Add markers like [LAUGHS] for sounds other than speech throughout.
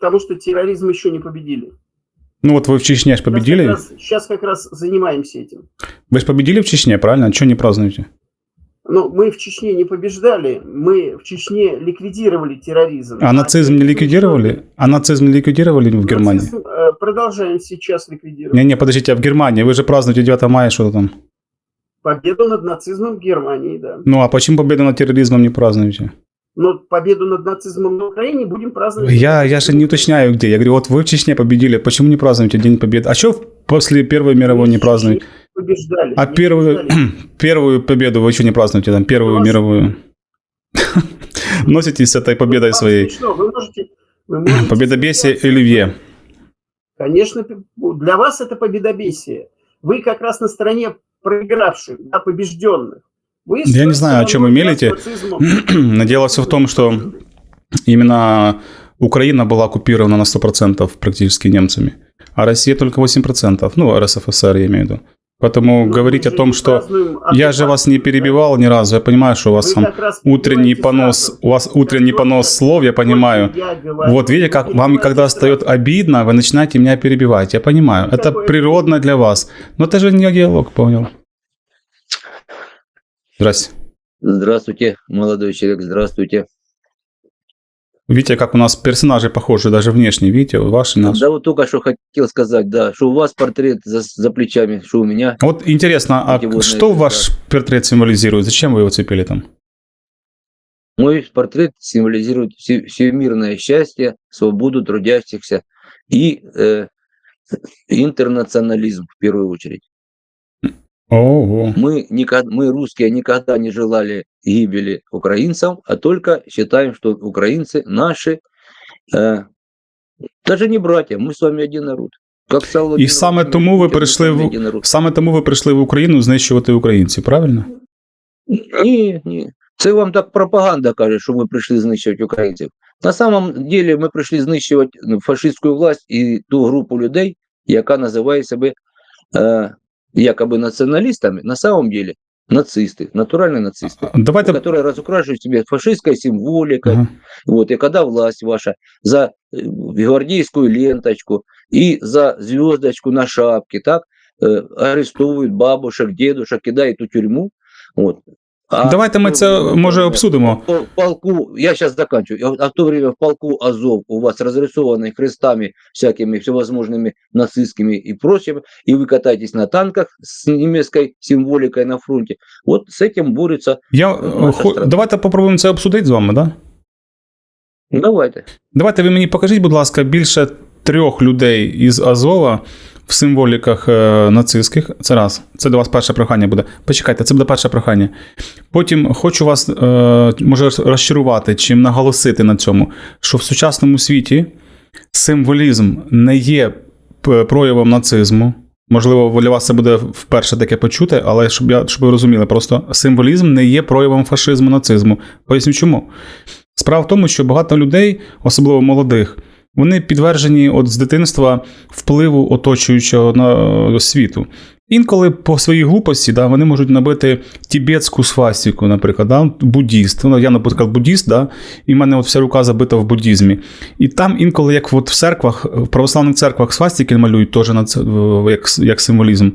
потому что терроризм еще не победили. Ну вот вы в Чечне победили. Сейчас как, раз, сейчас как раз занимаемся этим. Вы же победили в Чечне, правильно? А что не празднуете? Ну, мы в Чечне не побеждали, мы в Чечне ликвидировали терроризм. А, нацизм не ликвидировали? А нацизм не ликвидировали в Германии? Нацизм, э, продолжаем сейчас ликвидировать. Не-не, подождите, а в Германии? Вы же празднуете 9 мая, что там? Победу над нацизмом в Германии, да. Ну, а почему победу над терроризмом не празднуете? Но победу над нацизмом на Украине будем праздновать. Я, я же не уточняю, где. Я говорю, вот вы в Чечне победили, почему не празднуете День Победы? А что после Первой мировой не празднуете? Побеждали. А первую, побеждали. [CLEARS THROAT] первую победу вы еще не празднуете, там, Первую Вас... мировую? [LAUGHS] Носитесь с этой победой своей. Вы можете, вы можете Победобесие Оливье. Конечно, для вас это победобесие. Вы как раз на стороне проигравших, да, побежденных. Я не знаю, о чем вы мелите. Дело все в том, что именно Украина была оккупирована на 100% практически немцами, а Россия только 8%. Ну, РСФСР я имею в виду. Поэтому ну, говорить о том, что я же вас не перебивал ни разу, я понимаю, что у вас там утренний понос, сразу. у вас утренний понос слов, я понимаю. Вот видите, как вам когда стает обидно, вы начинаете меня перебивать, я понимаю. Это природно для вас. Но это же не диалог, понял. Здрасте. Здравствуйте, молодой человек, здравствуйте. Видите, как у нас персонажи похожи, даже внешне, видите, ваши наши. Да, вот только что хотел сказать, да, что у вас портрет за, за плечами, что у меня. Вот интересно, а что ваш портрет символизирует? Зачем вы его цепили там? Мой портрет символизирует всемирное счастье, свободу трудящихся и э, интернационализм в первую очередь. Ого. Мы, никогда, мы, русские, никогда не желали гибели украинцам, а только считаем, что украинцы наши, э, даже не братья, мы с вами один народ. Как І саме тому ви прийшли в саме тому ви прийшли в Україну знищувати українців, правильно? Ні, ні. Це вам так пропаганда каже, що ми прийшли знищувати українців. На самом деле ми прийшли знищувати фашистську власть і ту групу людей, яка називає себе е, якобы националистами, на самом деле нацисты, натуральные нацисты, а, Давайте... которые разукрашивают себе фашистской символикой. Ага. Вот, и когда власть ваша за э, гвардейскую ленточку и за звездочку на шапке, так, э, арестовывают бабушек, дедушек, кидают в тюрьму, вот, Давайте ми це може обсудимо. В полку, я сейчас заканчиваю. А в то время в полку Азов у вас разрисованный крестами всякими всевозможными нацистскими и прочим, и вы катаетесь на танках с немецкой символикой на фронте. Вот с этим борется. Я хо... Давайте попробуємо це обсудити з вами, да? Давайте. Давайте ви мені покажіть, будь ласка, більше трьох людей із Азова в символіках е, нацистських. Це раз. Це до вас перше прохання буде. Почекайте, це буде перше прохання. Потім хочу вас, е, може, розчарувати чи наголосити на цьому, що в сучасному світі символізм не є проявом нацизму. Можливо, для вас це буде вперше таке почути, але щоб я щоб ви розуміли, просто символізм не є проявом фашизму, нацизму. Поясню чому. Справа в тому, що багато людей, особливо молодих, вони підтверджені от з дитинства впливу оточуючого на світу. Інколи по своїй глупості да, вони можуть набити тібетську свастику, наприклад, да, буддіст. Ну, Я, наприклад, буддіст, да, і в мене от вся рука забита в буддізмі. І там інколи, як от в церквах, в православних церквах свастики малюють теж на це, як як символізм.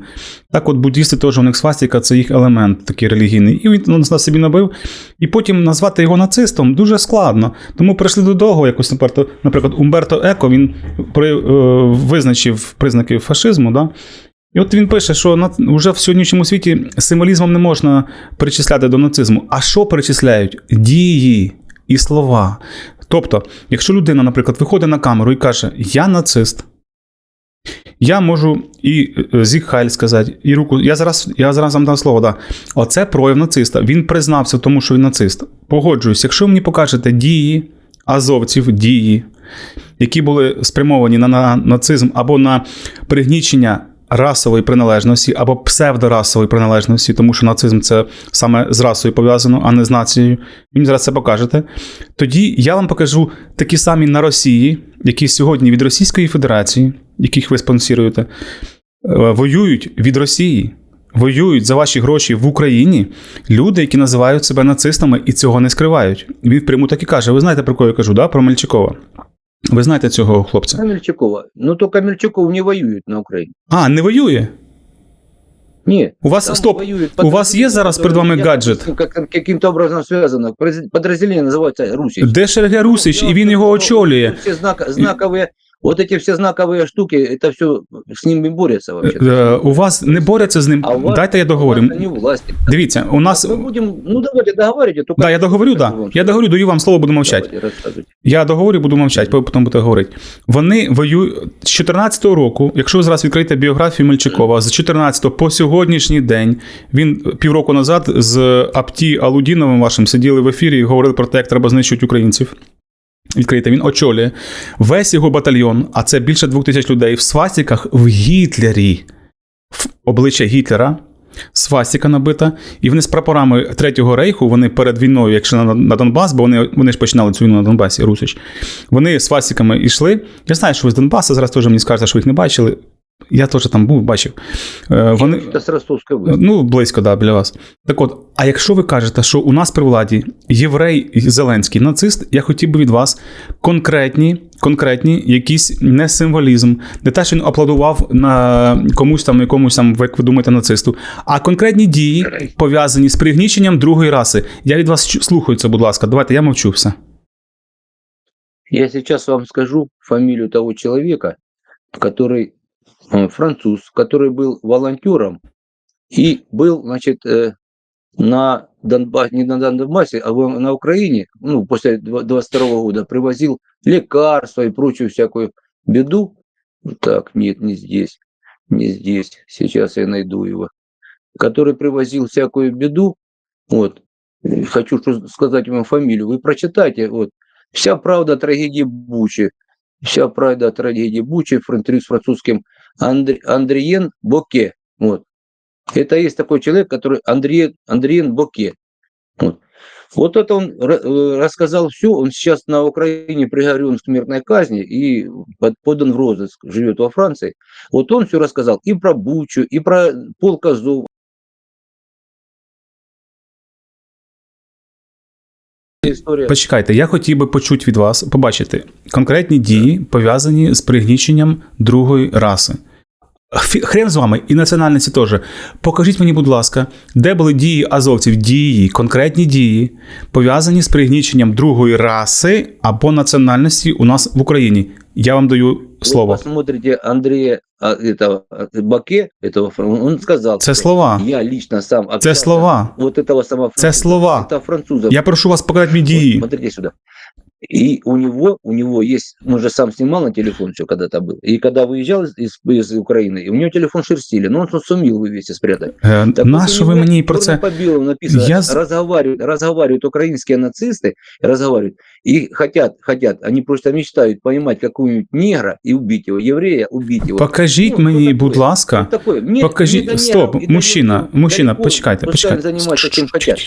Так от буддісти теж у них свастика це їх елемент такий релігійний. І він на собі набив. І потім назвати його нацистом дуже складно. Тому прийшли до того, якось, наприклад, Умберто Еко він при, е, визначив признаки фашизму. Да? І от він пише, що вже в сьогоднішньому світі символізмом не можна причисляти до нацизму. А що перечисляють? Дії і слова. Тобто, якщо людина, наприклад, виходить на камеру і каже, я нацист, я можу і е, зіхайль сказати, і руку. Я зараз я зараз вам дам слово. Да. Оце прояв нациста. Він признався тому, що він нацист. Погоджуюсь, якщо мені покажете дії азовців, дії, які були спрямовані на нацизм або на пригнічення расової приналежності або псевдорасової приналежності, тому що нацизм це саме з расою пов'язано, а не з нацією. Він зараз це покажете. Тоді я вам покажу такі самі на Росії, які сьогодні від Російської Федерації, яких ви спонсоруєте, е, воюють від Росії. Воюють за ваші гроші в Україні люди, які називають себе нацистами і цього не скривають. Він пряму так і каже: ви знаєте, про кого я кажу, да? про Мельчикова. Ви знаєте цього хлопця? Камельчукова. Ну то Камельчуков не воюють на Україні. А, не воює? Ні. У вас стоп. Воюють, у вас є зараз перед вами гаджет? Яким-то образом зв'язано. Підрозділення називається Русіч. Де Шергя Русіч, ну, і він його очолює. Всі знакові вот эти все знаковые штуки, это все с ними борются вообще. Е, У вас не борються з ним. А у вас- Дайте я У договорю. вас они власти. Дивіться, у нас. Мы будем, ну давайте договаривайте. Только Да, я договорю, да. Я договорю, даю вам слово, буду мовчати. Давайте, рассказывайте. Я договорю, буду мовчати, потім буду говорити. Вони воюють з 14-го року. Якщо ви зараз відкриєте біографію Мельчикова, з 14-го по сьогоднішній день він півроку назад з Апті Алудіновим вашим сиділи в ефірі і говорили про те, як треба знищувати українців. Відкрийте, він очолює весь його батальйон, а це більше двох тисяч людей в свастиках в Гітлері, в обличчя Гітлера. Свастика набита, і вони з прапорами Третього рейху, вони перед війною, якщо на, на Донбас, бо вони, вони ж починали цю війну на Донбасі, Русич. Вони з свастиками йшли. Я знаю, що ви з Донбаса, зараз теж мені скажете, що ви їх не бачили. Я теж там був, бачив. Е, Вони, Это с Ростовской области. Ну, близько, да, біля вас. Так от, а якщо ви кажете, що у нас при владі єврей Зеленський нацист, я хотів би від вас конкретні, конкретні якісь не символізм, не те, що він аплодував на комусь там, якомусь там, як ви думаєте, нацисту, а конкретні дії пов'язані з пригніченням другої раси. Я від вас чу- слухаю це, будь ласка. Давайте я мовчу все. Я сейчас вам скажу фамилию того человека, который э, француз, который был волонтером и был, значит, э, на Донбассе, не на Донбассе, а на Украине, ну, после 22 года, привозил лекарства и прочую всякую беду. Так, нет, не здесь, не здесь, сейчас я найду его. Который привозил всякую беду, вот, Э, хочу сказать вам фамилию, вы прочитайте, вот, Вся правда трагедии Бучи. Вся правда трагедии Бучи интервью с французским Андре, Андриен Боке. Вот. Это есть такой человек, который Андриен, Андриен Боке. Вот. Вот это он э, рассказал все. Он сейчас на Украине приговорен к смертной казни и под- подан в розыск, живет во Франции. Вот он все рассказал и про Бучу, и про полк Азов. История. Почекайте, я хотів би почути від вас, побачити конкретні дії, пов'язані з пригніченням другої раси. Хрен з вами і національниці теж. Покажіть мені, будь ласка, де були дії азовців, дії, конкретні дії, пов'язані з пригніченням другої раси або національності у нас в Україні. Я вам даю Вы слово. посмотрите Андрея а, этого а, Баке, этого, фран- он сказал, Це что слова. я лично сам Це общался, слова. вот этого самого Це слова. это французов. Я прошу вас показати мені Вот, дії. смотрите сюда. И у него, у него есть, он же сам снимал на телефон все когда-то был. И когда выезжал из, из, из Украины, и у него телефон шерстили, но он сумел вывести, спрятать. Е, Так вот Нащо у ви него мені про чёрным це? по белому написано, Я з- разговаривают, разговаривают украинские нацисты, разговаривают, и хотят, хотят, они просто мечтают поймать какого-нибудь негра и убить его, еврея убить его. Покажіть Ну, мені, що будь таке? ласка. Что такое? Не- Покажіть. не до Стоп, негров и до мужчина, евреев. мужчина, Далеко, почекайте, пускай почекайте. занимаются чем хотят.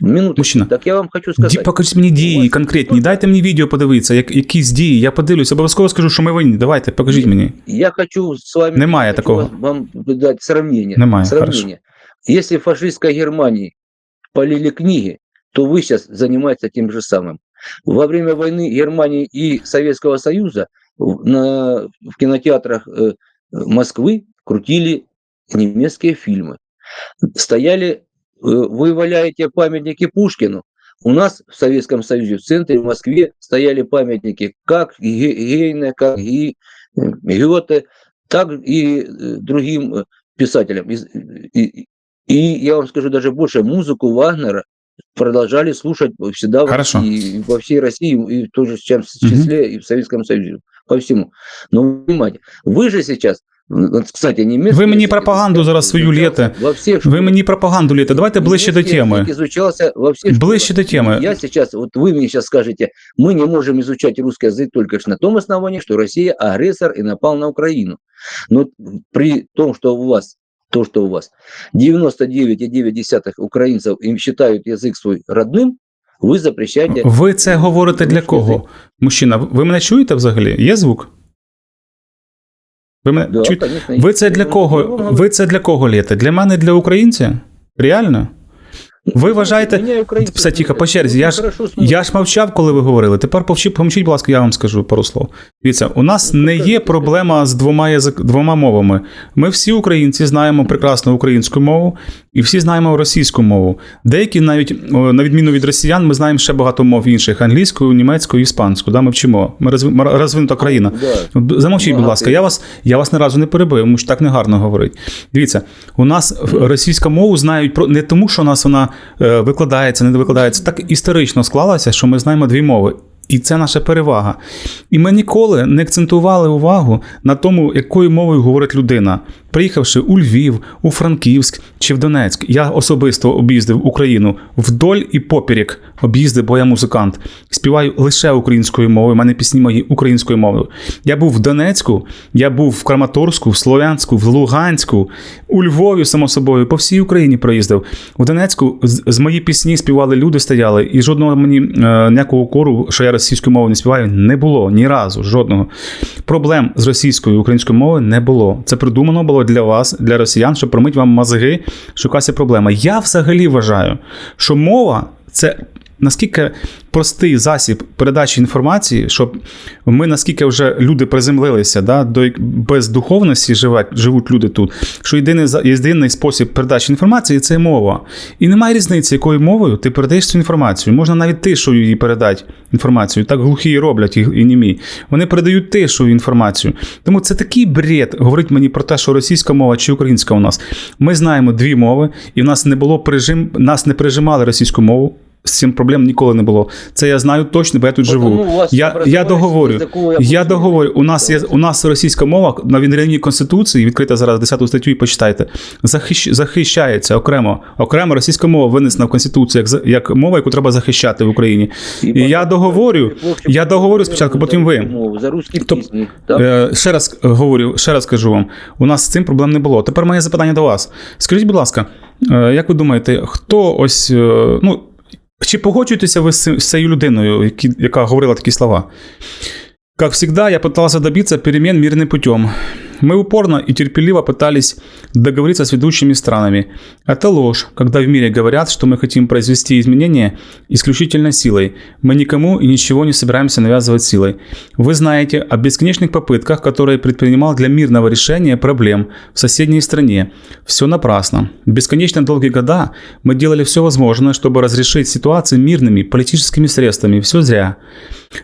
Минуточку. Мужчина. Так я вам хочу Ді, сказать. покажіть мені У дії вас конкретні. просто- Дайте мені відео подивитися, як, якісь дії. Я подивлюсь, обов'язково скажу, що ми винні. Давайте, покажіть мені. Я хочу с вами Немає хочу такого. вас- вам дать сравнение. Немає, сравнение. Если в фашистской Германии полили книги, то вы сейчас занимаетесь тем же самым. Во время войны Германии и Советского Союза в- на, в кинотеатрах э, Москвы крутили немецкие фильмы. Стояли, э, вы валяете памятники Пушкину. у нас в Советском Союзе, в центре, в Москве стояли памятники как Ге- Гейне, как Ги- э, Гёте, так и э, другим э, писателям. И, и- и я вам скажу даже больше, музыку Вагнера продолжали слушать всегда Хорошо. России, и во всей России, и в том же числе и в Советском Союзе, по всему. Но понимаете, вы же сейчас, кстати, немецкий Ви мені язык пропаганду изучался зараз свою лєте. Во всех Ви школах. мені пропаганду лєте. Давайте ближче до Немецкий теми. язык изучался во всех Ближче школах. до темы. Я сейчас, вот вы мне сейчас скажете, мы не можем изучать русский язык только лишь на том основании, что Россия агрессор и напал на Украину. Но при том, что у вас то, что у вас 99,9 украинцев им считают язык свой родным, вы запрещаете... Ви це говорите для русский кого? язик. Мужчина, ви мене чуєте взагалі? Є звук? Ви мене Да, чуєте? конечно, Ви есть. це для Я вам кого? говорю. Ви це для кого лєте? Для мене, для українця? Реально? Ви вважаєте. Все, тихо, по черзі. Я ж, я ж мовчав, коли ви говорили. Тепер повчи- помовчіть, будь ласка, я вам скажу пару слов. Дивіться, у нас не є проблема з двома язик, двома мовами. Ми всі українці знаємо прекрасно українську мову і всі знаємо російську мову. Деякі навіть на відміну від росіян, ми знаємо ще багато мов інших: англійську, німецьку, іспанську. Да, ми вчимо. Ми розви- розвинута країна. Замовчіть, будь ласка, я вас, я вас ні разу не перебив, тому що так не гарно говорить. Дивіться, у нас російська мову знають про не тому, що у нас вона викладається, не викладається. Так історично склалося, що ми знаємо дві мови. І це наша перевага. І ми ніколи не акцентували увагу на тому, якою мовою говорить людина. Приїхавши у Львів, у Франківськ чи в Донецьк, я особисто об'їздив Україну вдоль і поперек об'їздив, бо я музикант. Співаю лише українською мовою. У мене пісні мої українською мовою. Я був в Донецьку, я був в Краматорську, в Слов'янську, в Луганську, у Львові, само собою, по всій Україні проїздив. У Донецьку з, мої пісні співали люди, стояли, і жодного мені е, ніякого кору, що я російською мовою не співаю, не було ні разу. Жодного. Проблем з російською українською мовою не було. Це придумано було для вас, для росіян, щоб промити вам мозги, що якась є проблема. Я взагалі вважаю, що мова це наскільки простий засіб передачі інформації, щоб ми наскільки вже люди приземлилися, да, до без духовності живуть, живуть люди тут, що єдиний єдиний спосіб передачі інформації це мова. І немає різниці, якою мовою ти передаєш цю інформацію. Можна навіть тишою її передати інформацію. Так глухі роблять і, німі. Вони передають тишою інформацію. Тому це такий бред говорить мені про те, що російська мова чи українська у нас. Ми знаємо дві мови, і в нас не було прижим, нас не прижимали російську мову. З цим проблем ніколи не було. Це я знаю точно, бо я тут живу. Вас Я, я договорю. Я обучение. договорю. У нас є у нас російська мова на рівні конституції, відкрита зараз 10 статтю, і почитайте. Захищ, захищається окремо. Окремо російська мова винесена в конституцію як, як мова, яку треба захищати в Україні. І я договорю. Я договорю спочатку, потім ви. За русські пісні. Е, ще раз говорю, ще раз кажу вам: у нас з цим проблем не було. Тепер моє запитання до вас. Скажіть, будь ласка, е, як ви думаєте, хто ось е, ну. Чи погоджуєтеся ви з цим- з цією людиною, які, яка говорила такі слова? Как всегда, я пытался добиться перемен мирным путем. Мы упорно и терпеливо пытались договориться с ведущими странами. Это ложь, когда в мире говорят, что мы хотим произвести изменения исключительно силой. Мы никому и ничего не собираемся навязывать силой. Вы знаете о бесконечных попытках, которые предпринимал для мирного решения проблем в соседней стране. Все напрасно. Бесконечно долгие года мы делали все возможное, чтобы разрешить ситуации мирными политическими средствами. Все зря.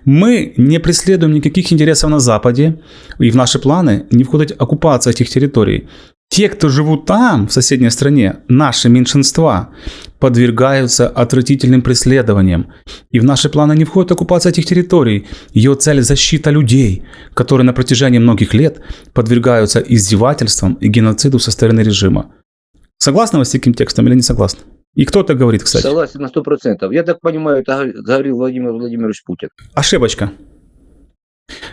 Мы не преследуем никаких интересов на Западе, и в наши планы не входит оккупация этих территорий. Те, кто живут там, в соседней стране, наши меньшинства, подвергаются отвратительным преследованиям. И в наши планы не входит оккупация этих территорий. Ее цель – защита людей, которые на протяжении многих лет подвергаются издевательствам и геноциду со стороны режима. Согласны вы с таким текстом или не согласны? И кто это говорит, кстати? Согласен на 100%. Я так понимаю, это говор- говорил Владимир Владимирович Путин. Ошибочка.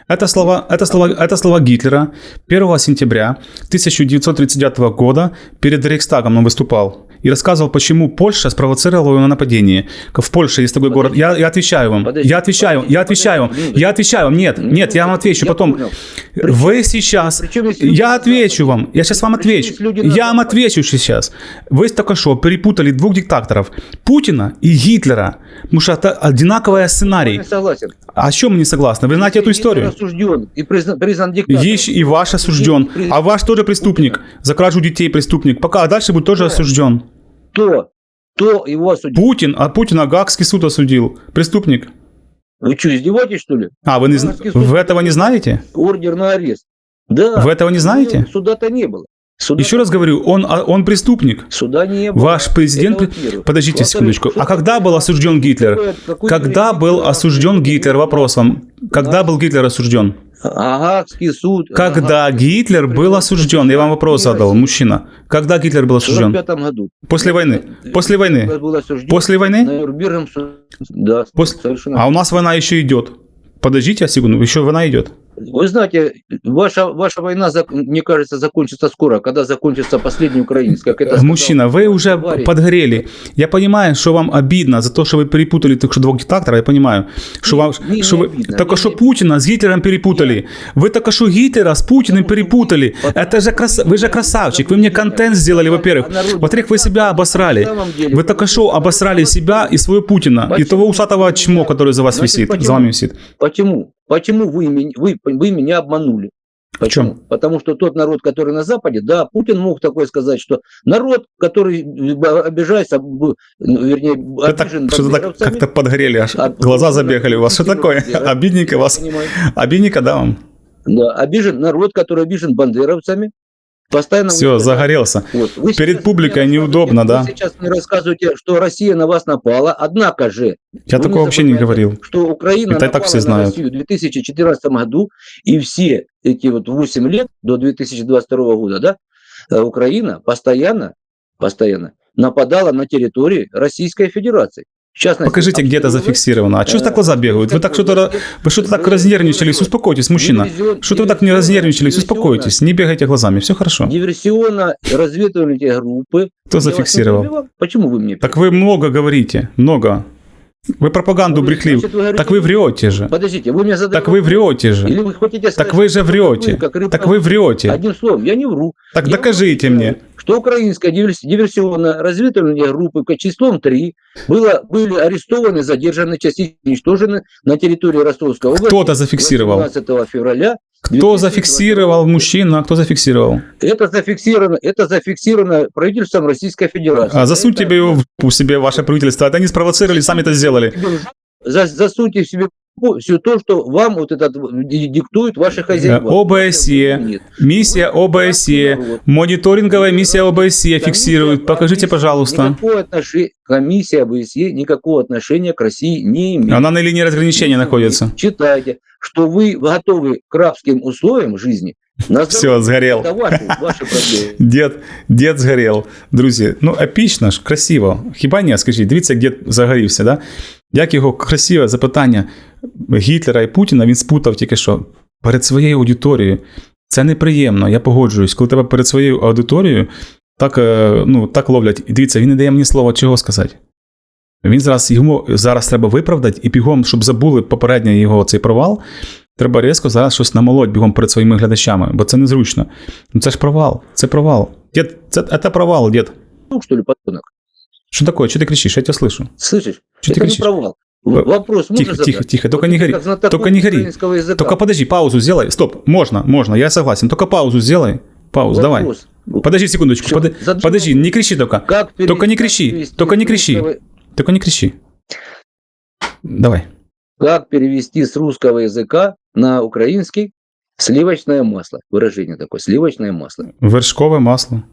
Это слова, это, слова, это слова Гитлера. 1 сентября 1939 года перед Рейхстагом он выступал и рассказывал, почему Польша спровоцировала его на нападение. В Польше есть такой город. Я, я отвечаю вам. Подожди, я отвечаю. подожди, я отвечаю вам. подожди, Я отвечаю вам. Нет, Ну, нет, я вам отвечу я потом. понял. Вы сейчас... Причем Я отвечу вам. Я сейчас вам Причем отвечу. Я вам отвечу сейчас. Вы только что перепутали двух диктаторов. Путина и Гитлера. Потому что это одинаковый сценарий. Я согласен. А о чем мы не согласны? Вы знаете эту историю? осужден и признан, признан диктатором. Есть и ваш осужден. А ваш тоже преступник. За кражу детей преступник. Пока а дальше будет тоже осужден. Кто? Кто его осудил? Путин, а Путина Гагский суд осудил. Преступник. Вы что, издеваетесь, что ли? А, вы, не, вы этого не знаете? Ордер на арест. Да. Вы этого не знаете? Суда-то не было. Суда Еще раз говорю, он, а, он преступник. Суда не было. Ваш президент... Во-первых. Подождите Во-вторых, секундочку. А когда был осужден Гитлер? Какой- какой Когда был осужден Гитлер? Вопрос вам. Когда был Гитлер осужден? Агагский суд. Когда Агагский Гитлер был осужден? Я вам вопрос задал, мужчина. Когда Гитлер был В осужден? 45 году. После войны. После войны. После войны? Да, После-. А у нас война еще идет. Подождите секунду, еще война идет. Вы знаете, ваша, ваша война, мне кажется, закончится скоро, когда закончится последний украинец. Как это Мужчина, вы уже товарищ. подгорели. Я понимаю, что вам обидно за то, что вы перепутали только что двух диктаторов. Я понимаю, что Не- вам, не- что не вы обидно, только не- что не- Путина с Гитлером перепутали. Вы только что Гитлера с Путиным Потому перепутали. потому Это же крас... вы же красавчик. Вы мне контент сделали, во-первых. А Во-вторых, вы себя обосрали. Вы только что обосрали себя и своего Путина, и Почему? того усатого чмо, который за вас Значит, висит, за почему? вами висит. Почему? Почему вы, меня- вы, вы меня обманули? Почему? чем? Потому что тот народ, который на Западе, да, Путин мог такое сказать, что народ, который э, обижается, ну, вернее, обижен что-то так как-то подгорели аж. а- Глаза забегали у вас. Что такое? Да. Обидненько вас. Обидненько, да вам? Да, обижен народ, который обижен бандеровцами, постоянно... Все, вы- загорелся. Вот. Вы Перед публикой неудобно, да? Вы сейчас мне рассказываете, что Россия на вас напала, однако же... Я такого вообще не говорил. Что Украина Это и так напала все на знают. Россию в 2014 году, и все эти вот 8 лет до 2022 года, да, э, Украина постоянно, постоянно нападала на территории Российской Федерации. Частности, Покажите, где это зафиксировано. А что ж э, так глаза бегают? Вы так что-то... Вы что-то так разнервничались? Успокойтесь, мужчина. Что-то вы так не диверсионно- разнервничались? диверсионно- Успокойтесь. Не бегайте глазами. Все хорошо. Диверсионно-разведывательные группы. Кто зафиксировал? Почему вы мне Так вы много говорите. Много. Вы пропаганду Вы, брехли. значит, вы говорите- Так вы врете же. Подождите, вы мне задаете Так вы врете же. Или вы хотите сказать, Так вы же врете. вы, как рыба- Так вы врете. Одним словом, я не вру. Так Я докажите мне. Что украинская диверс- диверсионно-разведывательная группа числом 3 было, были арестованы, задержаны, частично уничтожены на территории Ростовской области. Кто-то зафиксировал. 18 февраля. Кто 2022 зафиксировал мужчина, а кто зафиксировал? Это зафиксировано, это зафиксировано правительством Российской Федерации. А засуньте Это- его в себе, ваше правительство. Это они спровоцировали, сами это сделали. За- засуньте в себе все то, что вам вот этот ди- диктует ваши хозяева. ОБСЕ, Нет. Миссия ОБСЕ, мониторинговая миссия ОБСЕ фиксирует. Покажите, пожалуйста. Никакого отношения, комиссия ОБСЕ никакого отношения к России не имеет. Она на линии разграничения находится. Читайте, что вы готовы к рабским условиям жизни. На Все, здоровье. сгорел. Это ваши, ваши проблемы. [LAUGHS] Дід, дід згорів. Друзі, ну епічно ж, красиво. Хіба ні? Скажіть, дивіться, як дід загорівся, да? Як його красиве запитання Гітлера і Путіна він спутав тільки що перед своєю аудиторією. Це неприємно, я погоджуюсь. Коли тебе перед своєю аудиторією так, е, ну, так ловлять. І дивіться, він не дає мені слова, чого сказати. Він зараз йому зараз треба виправдати і бігом, щоб забули попередній його цей провал. Треба різко зараз щось намолоть бігом перед своїми глядачами, бо це незручно. Ну це ж провал, це провал. Дід, це, це провал, дід. Ну, что ли, подонок? Що таке? Що ти кричиш? Я тебе слышу. Слышишь? Что ты кричишь? провал. Вопрос можно Тихо, задать? тихо, тихо. Только Вот не ты гори. Только не гори. Только подожди, паузу сделай. Стоп, можно, можно, я согласен. Только паузу сделай. Паузу, давай. Вопрос. Подожди секундочку. Под-. Подожди, не кричи только. Как Только не кричи, перевести только не кричи. Только не кричи. Давай. Как перевести с русского языка на украинский сливочное масло? Выражение такое, сливочное масло. Вершковое масло.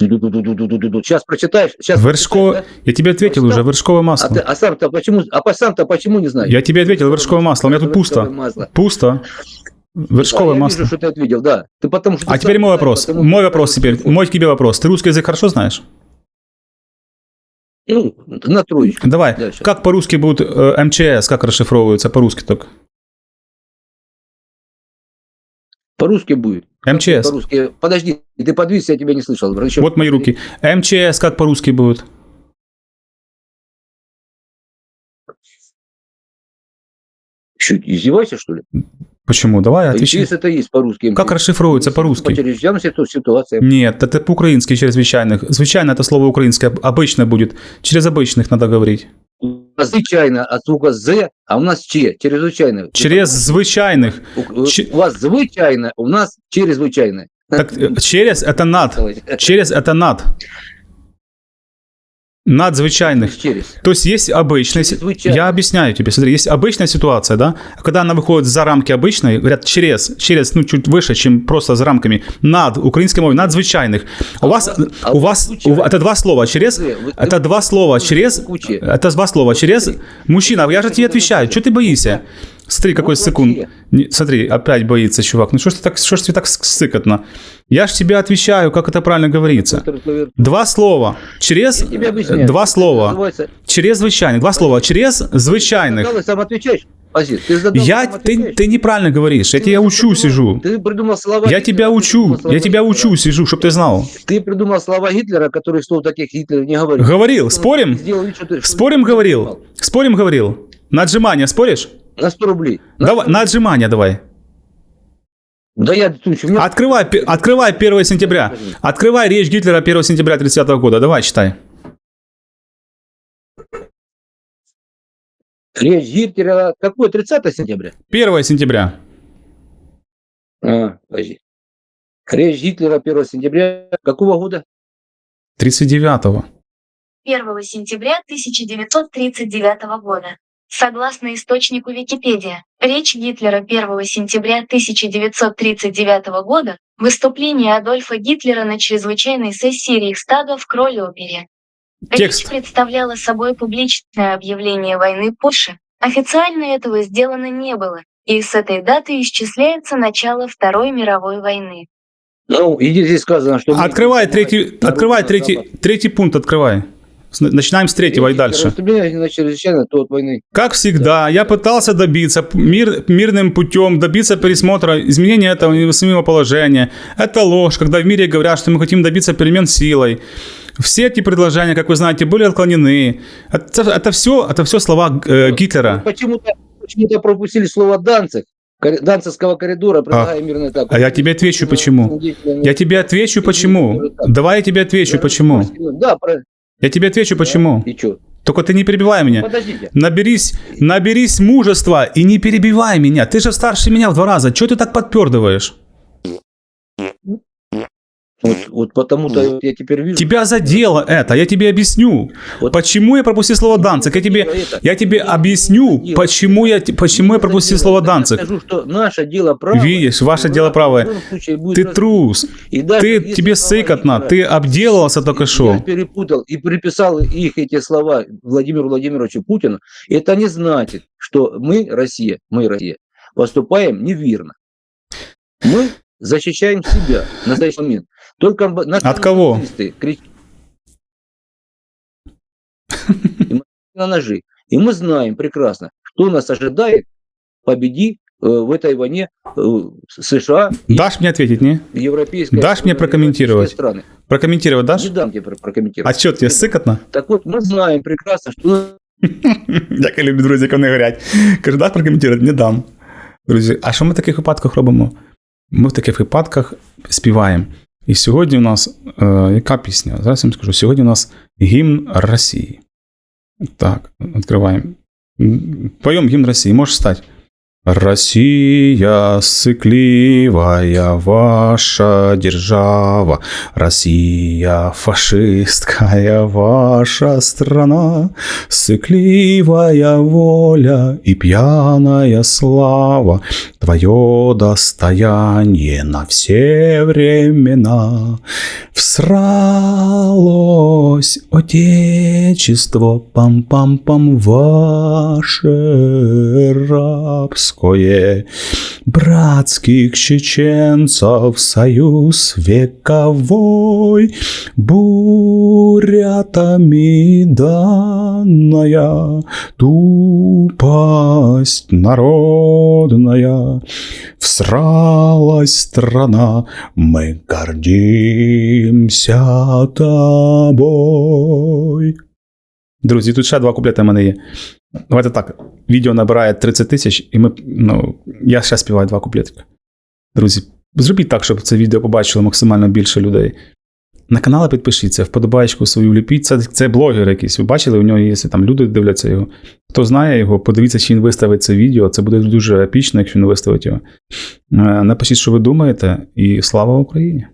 Сейчас прочитаешь. Сейчас Вершковое... Я тебе ответил уже, вершковое А, масло. ты, а сам-то почему, а по сам-то почему не знаешь? Я тебе ответил, вершковое масло. У меня тут пусто. масло. Пусто. Вершковое Да, я масло. вижу, что ты ответил, да. Ты потому что А ты теперь мой вопрос. потому Мой вопрос теперь. Мой к тебе вопрос. Ты русский язык хорошо знаешь? Ну, на троечку. Давай. Дальше. Как по-русски будет э, МЧС, как расшифровывается по-русски только? По-русски будет. МЧС. По-русски. Подожди, ты подвис, я тебя не слышал. Еще- Вот мои руки. МЧС как по-русски будет? Что, издевайся, что ли? Почему? Давай, отвечай. МЧС это есть по-русски. Как расшифровывается по-русски? По чрезвычайным ситу- ситуациям. Нет, это по-украински через звичайных. Звичайно, это слово украинское. Обычно будет. Через обычных надо говорить. Звичайно от звука З, а у нас Ч, чрезвычайно. Через звичайных. У, Че- у вас звичайно, у нас чрезвычайно. Так, через это над. Через это над. Надзвичайных. Через. То есть есть обычная... Чрезвычайно. Я объясняю тебе. Смотри, есть обычная ситуация, да? А когда она выходит за рамки обычной, говорят через, через, ну, чуть выше, чем просто за рамками, над, украинской мовой, надзвичайных. У вас, а у вас, у это два слова, через, Вы- вы- это два слова, через, это два слова, через, мужчина, я же тебе отвечаю, что ты боишься? Смотри, какой Вот секунд. Не, смотри, опять боится чувак. Ну что ж ты так, что ж тебе так сыкотно? Я же тебе отвечаю, как это правильно говорится. Два слова. Через, Я два слова. Через звичайних. Два слова. Через. Задал и сам отвечаешь. Азиз, ты задал, Я, ты, ты неправильно говоришь. Я Ты тебя уже учу, придумал- сижу. Ты придумал слова Я Гитлера, тебя ты учу. слова Я тебя Гитлера. учу, сижу, чтобы ты знал. Ты придумал слова Гитлера, которые слов таких Гитлер не говорил. Говорил, Ты спорим? сделал что ты- Спорим, ты говорил. Спорим, говорил. На отжимания споришь? На 100 рублей. На Давай, на отжимания давай. Да я, меня- Открывай, открывай 1 сентября. Открывай речь Гитлера 1 сентября 30 года. Давай, читай. Речь Гитлера, какое, 30 сентября? 1 сентября. А, подожди. Речь Гитлера 1 сентября какого года? 39-го. 1 сентября 1939 года. Согласно источнику Википедия, речь Гитлера 1 сентября 1939 года – выступление Адольфа Гитлера на чрезвычайной сессии Рейхстага в Кроль-опере. Речь Текст. представляла собой публичное объявление войны Польше. Официально этого сделано не было, и с этой даты исчисляется начало Второй мировой войны. Ну, и здесь сказано, что... Открывай третий, открывай третий, третий пункт, открывай. Начинаем с третьего и дальше. Как всегда, я пытался добиться мир, мирным путем, добиться пересмотра, изменения этого самого положения. Это ложь, когда в мире говорят, что мы хотим добиться перемен силой. Все эти предложения, как вы знаете, были отклонены. Это, это все, это все слова э, Гитлера. Почему-то почему пропустили слово «данцик», Данцевского коридора, предлагая мирный так. а я тебе отвечу, почему. Я тебе отвечу, почему. Давай я тебе отвечу, почему. Да, про... Я тебе отвечу, почему. И что? Только ты не перебивай меня. Подождите. Наберись, наберись мужества и не перебивай меня. Ты же старше меня в два раза. Чего ты так подпердываешь? Вот, вот потому-то я теперь вижу. Тебя задело это, я тебе объясню. Вот. Почему я пропустил слово Данцик? Я тебе, Это. я тебе объясню, почему я, почему я пропустил слово Я Данцик. скажу, что наше дело правое. Видишь, ваше дело правое. В любом случае будет Ты раз- трус. И даже Ты, тебе сыкотно. Ты обделался только Я что. перепутал и приписал их эти слова Владимиру Владимировичу Путину. Это не значит, что мы, Россия, мы, Россия, поступаем неверно. Мы защищаем себя в настоящий момент. Только наши От кого? кричат мы на ножи. И мы знаем прекрасно, что нас ожидает, победи э, в этой войне э, США и Дашь мне ответить, не? европейские, Дашь мне прокомментировать? страны. Прокомментировать дашь? Не дам тебе про- А прокомментировать. что тебе сыкотно? Так вот, мы знаем прекрасно, что [LAUGHS] Як я люблю друзі, як вони говорять. Кажу, даш прокоментувати? Не дам. Друзі, а що ми в таких випадках робимо? Ми в таких випадках співаємо. І сьогодні у нас е, яка пісня? Зараз я вам скажу. Сьогодні у нас гімн Росії. Так, відкриваємо. М, Поем гимн России. Можешь встать. Россия сыкливая ваша держава, Россия фашистская ваша страна, Сыкливая воля и пьяная слава, Твое достояние на все времена. Всралось отечество, пам-пам-пам, ваше рабское, Братских чеченцев союз вековой, Бурятами данная тупость народная, Всралась страна, мы гордимся тобой. Друзі, тут ще два куплети в мене є. Давайте так. Відео набирає 30 тисяч, і ми, ну, я ще співаю два куплетика. Друзі, зробіть так, щоб це відео побачило максимально більше людей. На канал підпишіться, вподобайку свою вліпіть. Це, це блогер якийсь. Ви бачили, у нього є там люди дивляться його. Хто знає його, подивіться, чи він виставить це відео. Це буде дуже епічно, якщо він виставить його. Е, Напишіть, що ви думаєте, і слава Україні!